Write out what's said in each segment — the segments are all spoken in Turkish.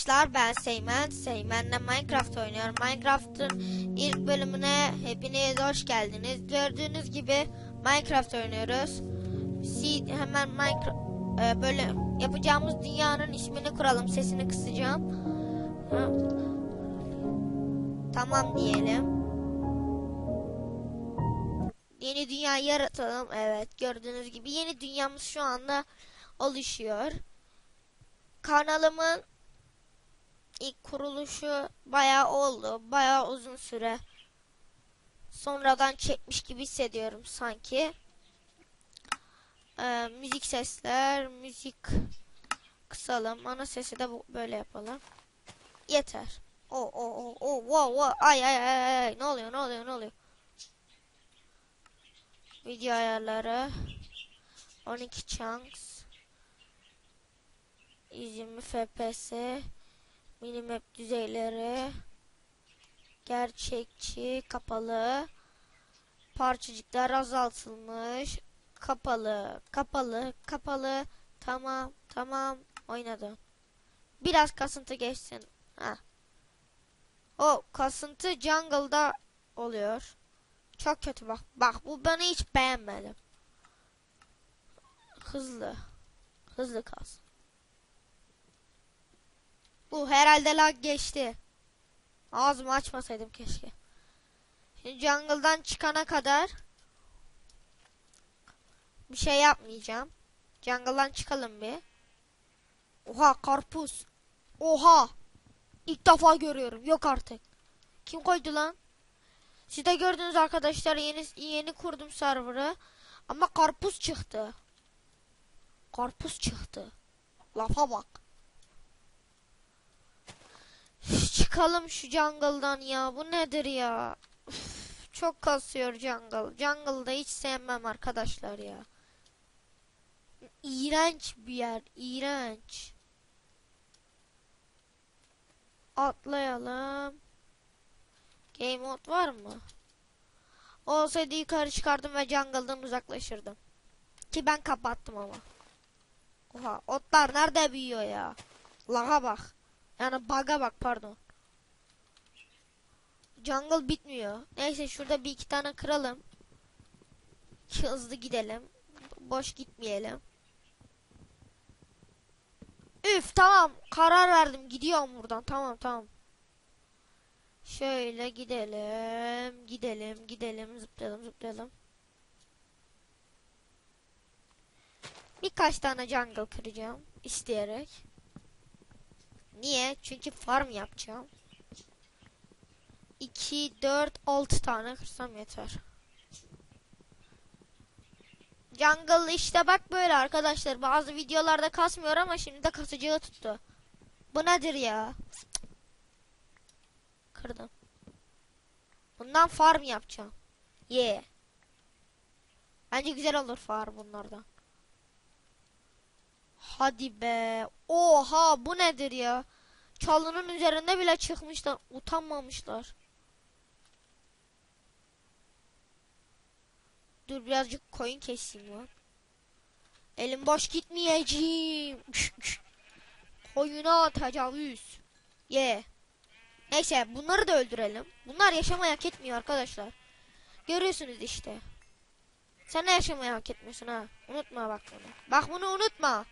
arkadaşlar ben Seymen. Seymen'le Minecraft oynuyorum. Minecraft'ın ilk bölümüne hepiniz hoş geldiniz. Gördüğünüz gibi Minecraft oynuyoruz. Si hemen Minecraft e, böyle yapacağımız dünyanın ismini kuralım. Sesini kısacağım. Tamam diyelim. Yeni dünya yaratalım. Evet gördüğünüz gibi yeni dünyamız şu anda oluşuyor. Kanalımın ilk kuruluşu bayağı oldu. Bayağı uzun süre. Sonradan çekmiş gibi hissediyorum sanki. Ee, müzik sesler, müzik kısalım. Ana sesi de böyle yapalım. Yeter. O o o o wow wow ay ay ay ay ne oluyor ne oluyor ne oluyor? Video ayarları 12 chunks 120 FPS minimap düzeyleri. Gerçekçi kapalı. Parçacıklar azaltılmış. Kapalı kapalı kapalı. Tamam tamam. Oynadı. Biraz kasıntı geçsin. Ha. O kasıntı jungle'da oluyor. Çok kötü bak. Bak bu beni hiç beğenmedim. Hızlı. Hızlı kalsın bu herhalde lag geçti. Ağzımı açmasaydım keşke. Şimdi jungle'dan çıkana kadar bir şey yapmayacağım. Jungle'dan çıkalım bir. Oha karpuz. Oha. İlk defa görüyorum. Yok artık. Kim koydu lan? Siz de gördünüz arkadaşlar yeni yeni kurdum server'ı. Ama karpuz çıktı. Karpuz çıktı. Lafa bak. Çıkalım şu jungle'dan ya. Bu nedir ya? Çok kasıyor jungle. Jungle'da hiç sevmem arkadaşlar ya. İğrenç bir yer. İğrenç. Atlayalım. Game mode var mı? Olsaydı yukarı çıkardım ve jungle'dan uzaklaşırdım. Ki ben kapattım ama. Oha otlar nerede büyüyor ya? Laga bak. Yani bug'a bak pardon. Jungle bitmiyor. Neyse şurada bir iki tane kıralım. Hızlı gidelim. Boş gitmeyelim. Üf tamam karar verdim gidiyorum buradan tamam tamam. Şöyle gidelim gidelim gidelim zıplayalım zıplayalım. Birkaç tane jungle kıracağım isteyerek. Niye? Çünkü farm yapacağım. 2, 4, 6 tane kırsam yeter. Jungle işte bak böyle arkadaşlar. Bazı videolarda kasmıyor ama şimdi de kasıcığı tuttu. Bu nedir ya? Kırdım. Bundan farm yapacağım. Ye. Yeah. Bence güzel olur farm bunlardan. Hadi be. Oha bu nedir ya? Çalının üzerinde bile çıkmışlar. Utanmamışlar. Dur birazcık koyun keseyim lan. Elim boş gitmeyeceğim. Koyuna tecavüz. Ye. Yeah. Neyse bunları da öldürelim. Bunlar yaşamayı hak etmiyor arkadaşlar. Görüyorsunuz işte. Sen ne yaşamayı hak etmiyorsun ha? Unutma bak bunu. Bak bunu unutma.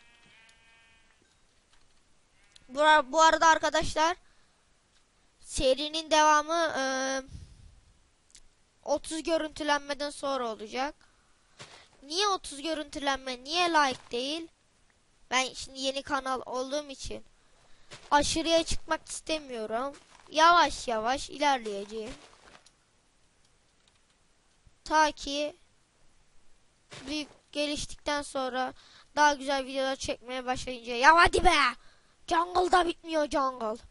Bu, bu arada arkadaşlar serinin devamı e, 30 görüntülenmeden sonra olacak. Niye 30 görüntülenme? Niye like değil? Ben şimdi yeni kanal olduğum için aşırıya çıkmak istemiyorum. Yavaş yavaş ilerleyeceğim. Ta ki büyük geliştikten sonra daha güzel videolar çekmeye başlayınca ya hadi be Jungle'da bitmiyor jungle.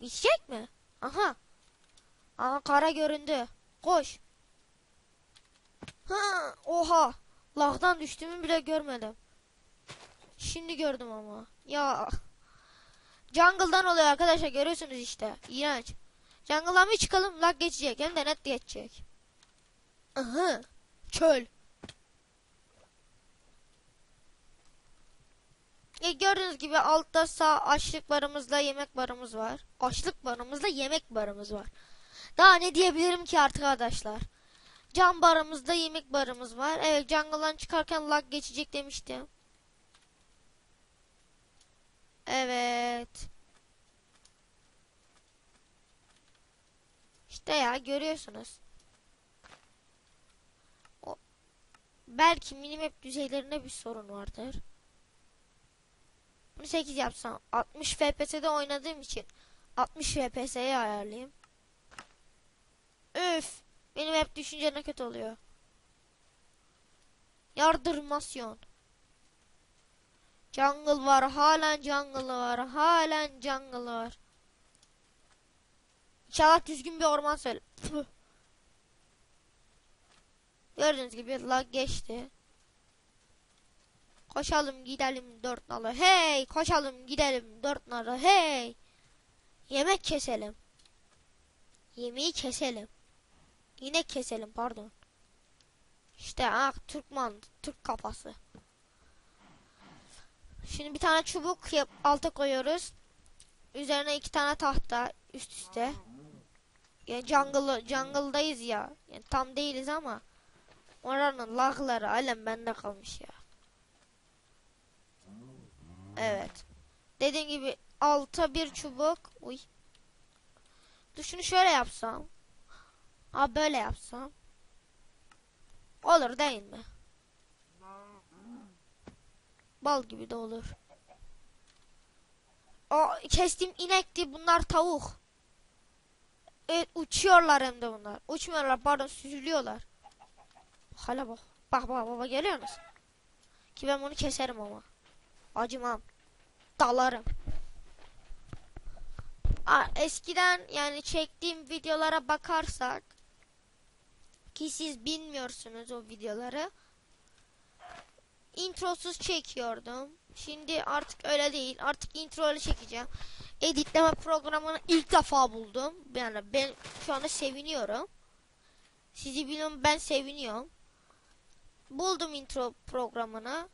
Bitecek mi? Aha. Aha kara göründü. Koş. Ha, oha. Lagdan düştüğümü bile görmedim. Şimdi gördüm ama. Ya. Jungle'dan oluyor arkadaşlar görüyorsunuz işte. İğrenç. Jungle'dan bir çıkalım lag geçecek. Hem de net geçecek. Aha. Çöl. E, gördüğünüz gibi altta sağ açlık barımızda yemek barımız var. Açlık barımızda yemek barımız var. Daha ne diyebilirim ki artık arkadaşlar. Can barımızda yemek barımız var. Evet jungle'dan çıkarken lag geçecek demiştim. Evet. İşte ya görüyorsunuz. O, belki minimap düzeylerinde bir sorun vardır. Bunu 8 yapsam 60 FPS'de oynadığım için 60 FPS'ye ayarlayayım. Üf. Benim hep düşünce ne kötü oluyor. Yardırmasyon. Jungle var. Halen jungle var. Halen jungle var. İnşallah düzgün bir orman söyle. Gördüğünüz gibi lag geçti. Koşalım gidelim dört nalı. Hey koşalım gidelim dört nalı. Hey. Yemek keselim. Yemeği keselim. Yine keselim pardon. İşte ah Türkman, Türk kafası. Şimdi bir tane çubuk yap, alta koyuyoruz. Üzerine iki tane tahta üst üste. Yani jungle, jungle'dayız ya. Yani tam değiliz ama oranın lagları alem bende kalmış ya. Evet. Dediğim gibi alta bir çubuk. Uy. Dur şunu şöyle yapsam. Ha böyle yapsam. Olur değil mi? Bal gibi de olur. O kestiğim inekti bunlar tavuk. Evet uçuyorlar hem de bunlar. Uçmuyorlar pardon süzülüyorlar. Hala bak. Bak bak baba geliyor musun? Ki ben bunu keserim ama. Acımam. Dalarım. Eskiden yani çektiğim videolara bakarsak ki siz bilmiyorsunuz o videoları. Introsuz çekiyordum. Şimdi artık öyle değil. Artık introlu çekeceğim. Editleme programını ilk defa buldum. Yani ben şu anda seviniyorum. Sizi biliyorum ben seviniyorum. Buldum intro programını.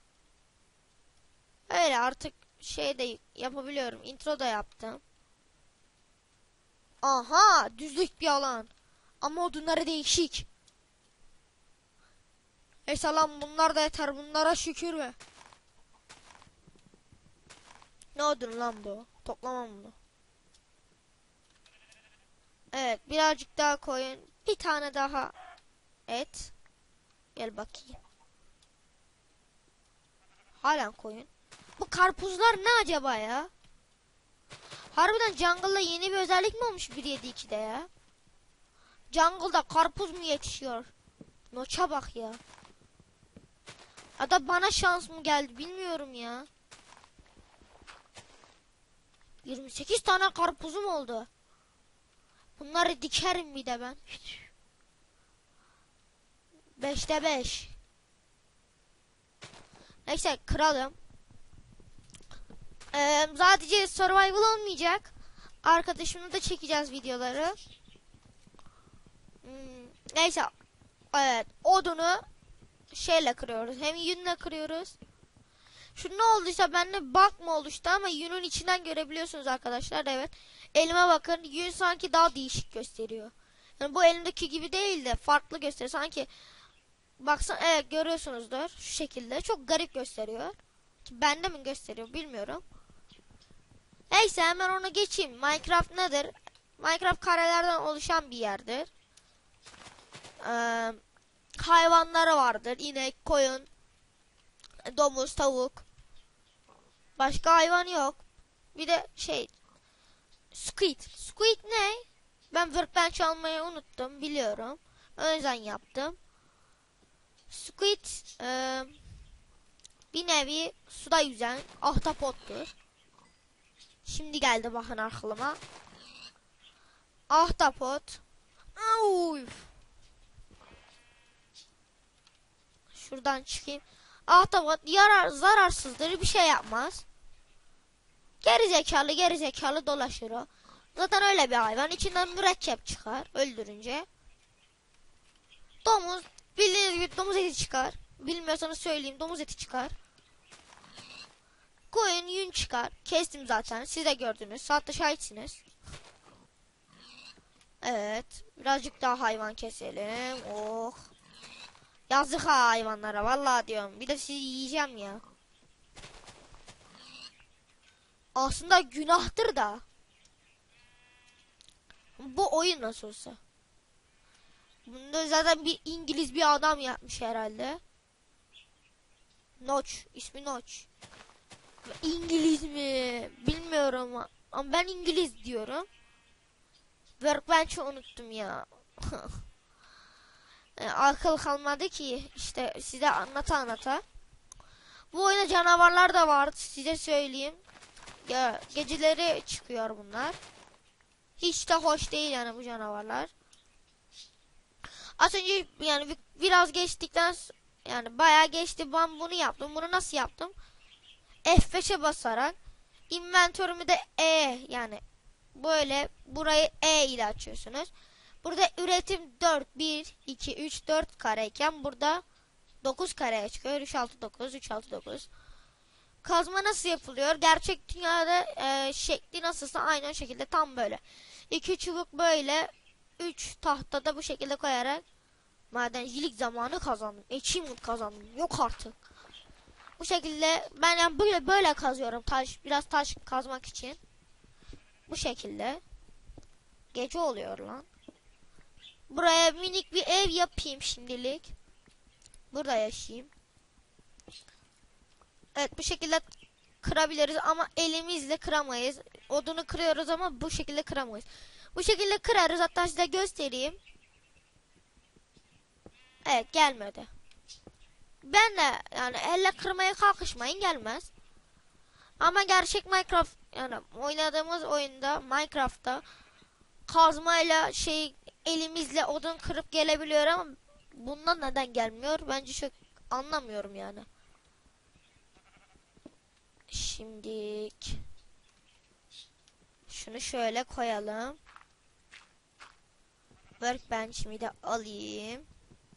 Öyle artık şey de yapabiliyorum. Intro da yaptım. Aha düzlük bir alan. Ama odunları değişik. E salam bunlar da yeter bunlara şükür be. Ne odun lan bu? Toplamam bunu. Evet birazcık daha koyun. Bir tane daha et. Gel bakayım. Halen koyun. Bu karpuzlar ne acaba ya? Harbiden Jungle'da yeni bir özellik mi olmuş 1.7.2'de ya? Jungle'da karpuz mu yetişiyor? Noça bak ya. Ya bana şans mı geldi bilmiyorum ya. 28 tane karpuzum oldu. Bunları dikerim bir de ben. 5'te 5. Neyse kıralım. Ee, sadece survival olmayacak. Arkadaşımla da çekeceğiz videoları. Hmm, neyse. Evet. Odunu şeyle kırıyoruz. Hem yünle kırıyoruz. Şu ne olduysa bende bug mı oluştu ama yünün içinden görebiliyorsunuz arkadaşlar. Evet. Elime bakın. Yün sanki daha değişik gösteriyor. Yani bu elimdeki gibi değil de farklı gösteriyor. Sanki baksan evet görüyorsunuzdur. Şu şekilde. Çok garip gösteriyor. Ki bende mi gösteriyor bilmiyorum. Neyse hemen ona geçeyim. Minecraft nedir? Minecraft karelerden oluşan bir yerdir. Ee, hayvanları vardır. İnek, koyun, domuz, tavuk. Başka hayvan yok. Bir de şey Squid. Squid ne? Ben workbench almayı unuttum biliyorum. O yüzden yaptım. Squid e, bir nevi suda yüzen ahtapottur. Şimdi geldi bakın aklıma. Ahtapot. Uf. Şuradan çıkayım. Ahtapot yarar zararsızdır bir şey yapmaz. Geri zekalı geri dolaşır o. Zaten öyle bir hayvan. İçinden mürekkep çıkar öldürünce. Domuz bildiğiniz gibi domuz eti çıkar. Bilmiyorsanız söyleyeyim domuz eti çıkar. Koyun yün çıkar. Kestim zaten. Siz de gördünüz. Hatta şahitsiniz. Evet. Birazcık daha hayvan keselim. Oh. Yazık ha hayvanlara. Vallahi diyorum. Bir de sizi yiyeceğim ya. Aslında günahtır da. Bu oyun nasıl olsa. Bunda zaten bir İngiliz bir adam yapmış herhalde. Notch. ismi Notch. İngiliz mi? Bilmiyorum ama ben İngiliz diyorum. Workbench'i unuttum ya. E, akıl kalmadı ki işte size anlata anlata. Bu oyunda canavarlar da var size söyleyeyim. Ya, geceleri çıkıyor bunlar. Hiç de hoş değil yani bu canavarlar. Az önce yani bir- biraz geçtikten yani bayağı geçti ben bunu yaptım. Bunu nasıl yaptım? F5'e basarak inventörümü de E yani böyle burayı E ile açıyorsunuz. Burada üretim 4 1 2 3 4 kareyken burada 9 kareye çıkıyor. 3 6 9 3 6 9. Kazma nasıl yapılıyor? Gerçek dünyada e, şekli nasılsa aynı şekilde tam böyle. İki çubuk böyle 3 tahtada bu şekilde koyarak madencilik zamanı kazandım. Achievement kazandım. Yok artık. Bu şekilde ben yani böyle böyle kazıyorum taş biraz taş kazmak için. Bu şekilde. Gece oluyor lan. Buraya minik bir ev yapayım şimdilik. Burada yaşayayım. Evet bu şekilde kırabiliriz ama elimizle kıramayız. Odunu kırıyoruz ama bu şekilde kıramayız. Bu şekilde kırarız hatta size göstereyim. Evet gelmedi. Ben de yani elle kırmaya kalkışmayın gelmez. Ama gerçek Minecraft yani oynadığımız oyunda Minecraft'ta kazmayla şey elimizle odun kırıp gelebiliyor ama bundan neden gelmiyor? Bence çok anlamıyorum yani. Şimdilik şunu şöyle koyalım. Workbench'imi de alayım.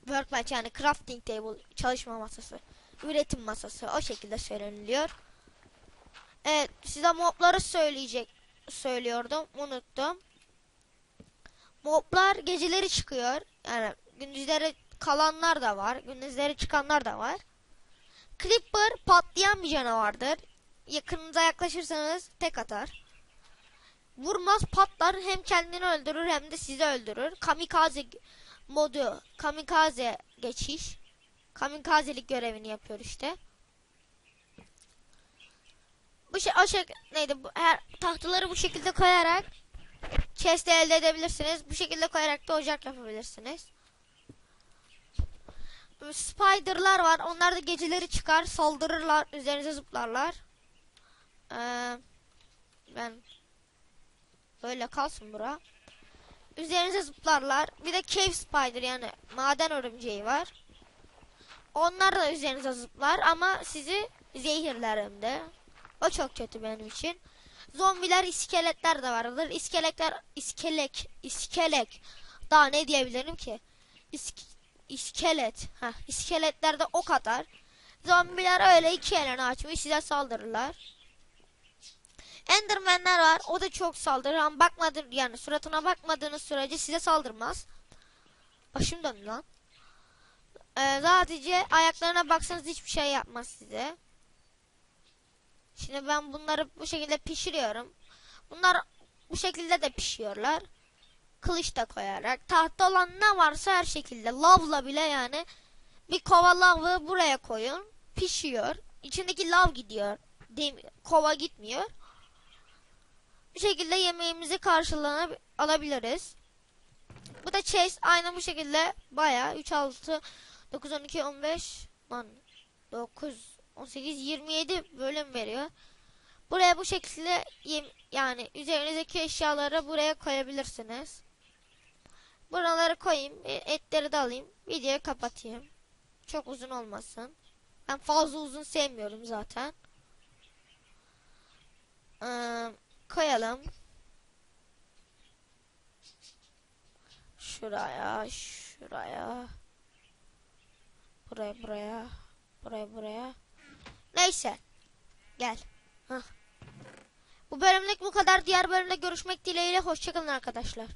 Workbench yani crafting table çalışma masası. Üretim masası o şekilde söyleniliyor. Evet size mobları söyleyecek söylüyordum unuttum. Moblar geceleri çıkıyor. Yani gündüzleri kalanlar da var. Gündüzleri çıkanlar da var. Creeper patlayan bir canavardır. Yakınınıza yaklaşırsanız tek atar. Vurmaz patlar hem kendini öldürür hem de sizi öldürür. Kamikaze modu, kamikaze geçiş. Kamikazelik görevini yapıyor işte. Bu şey, o şey neydi? Bu, her tahtaları bu şekilde koyarak chest elde edebilirsiniz. Bu şekilde koyarak da ocak yapabilirsiniz. Spider'lar var. Onlar da geceleri çıkar, saldırırlar, üzerinize zıplarlar. Ee, ben böyle kalsın bura. Üzerinize zıplarlar. Bir de cave spider yani maden örümceği var. Onlar da üzerinize zıplar ama sizi zehirler hem de. O çok kötü benim için. Zombiler, iskeletler de vardır. İskeletler, iskelek, iskelek. Daha ne diyebilirim ki? İsk, iskelet. Ha, iskeletler de o kadar. Zombiler öyle iki elini açmış size saldırırlar. Endermenler var. O da çok saldırır ama bakmadım yani suratına bakmadığınız sürece size saldırmaz. Başım döndü lan. Ee, sadece ayaklarına baksanız hiçbir şey yapmaz size. Şimdi ben bunları bu şekilde pişiriyorum. Bunlar bu şekilde de pişiyorlar. Kılıç da koyarak. Tahta olan ne varsa her şekilde. Lavla bile yani. Bir kova lavı buraya koyun. Pişiyor. İçindeki lav gidiyor. Dem kova gitmiyor. Bu şekilde yemeğimizi karşılığını alabiliriz. Bu da chase aynı bu şekilde baya 3 6 9 12 15 lan 9 18 27 bölüm veriyor. Buraya bu şekilde yani üzerinizdeki eşyaları buraya koyabilirsiniz. Buraları koyayım, etleri de alayım, videoyu kapatayım. Çok uzun olmasın. Ben fazla uzun sevmiyorum zaten. Ee, koyalım. Şuraya, şuraya. Buraya, buraya. Buraya, buraya. Neyse. Gel. Bu bölümlük bu kadar. Diğer bölümde görüşmek dileğiyle. Hoşçakalın arkadaşlar.